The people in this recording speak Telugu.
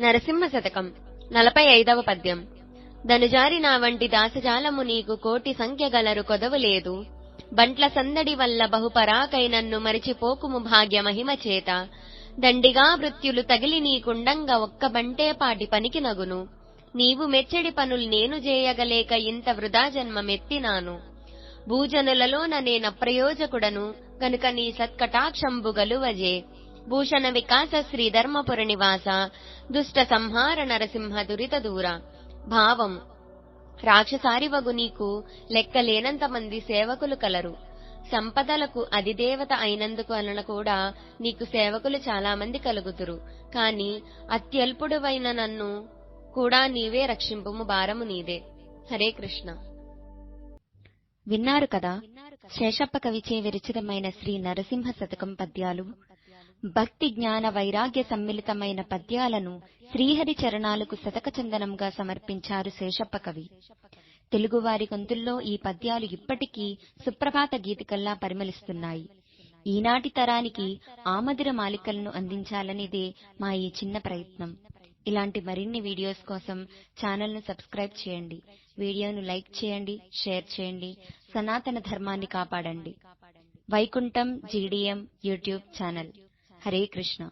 నరసింహ శతకం నలభై ఐదవ పద్యం. దనుజారి నా వంటి దాసజాలము నీకు కోటి సంఖ్య గలరు కొదవు లేదు. బంట్ల సందడి వల్ల బహుపరాకై నన్ను మరిచిపోకుము భాగ్య మహిమ చేత. దండిగా మృత్యులు తగిలి నీకుండంగా ఒక్క బంటే పాటి పనికి నగును. నీవు మెచ్చడి పనులు నేను చేయగలేక ఇంత వృధా జన్మమెత్తినాను. భూజనులలోన నేనప్రయోజకుడను గనుక నీ సత్కటాక్షంబు గలువజే. భూషణ వికాస శ్రీ ధర్మపుర నివాస దుష్ట సంహార నరసింహ దురిత దూర. భావం రాక్షసారివగు నీకు లెక్కలేనంత మంది సేవకులు కలరు. సంపదలకు అధిదేవత అయినందుకు వలన కూడా నీకు సేవకులు చాలా మంది కలుగుతురు. కాని అత్యల్పుడువైన నన్ను కూడా నీవే రక్షింపుము భారము నీదే. హరే కృష్ణ. విన్నారు కదా? శేషప్ప కవిచే విరచితమైన శ్రీ నరసింహ శతకం పద్యాలు భక్తి జ్ఞాన వైరాగ్య సమ్మిళితమైన పద్యాలను శ్రీహరి చరణాలకు శతక చందనంగా సమర్పించారు శేషప్ప కవి. తెలుగువారి గొంతుల్లో ఈ పద్యాలు ఇప్పటికీ సుప్రభాత గీతికల్లా పరిమళిస్తున్నాయి. ఈనాటి తరానికి ఆమదిర మాలికలను అందించాలనేదే మా ఈ చిన్న ప్రయత్నం. ఇలాంటి మరిన్ని వీడియోస్ కోసం ఛానల్ను సబ్స్క్రైబ్ చేయండి. వీడియోను లైక్ చేయండి షేర్ చేయండి సనాతన ధర్మాన్ని కాపాడండి. Vaikuntham GDM YouTube channel. Hare Krishna.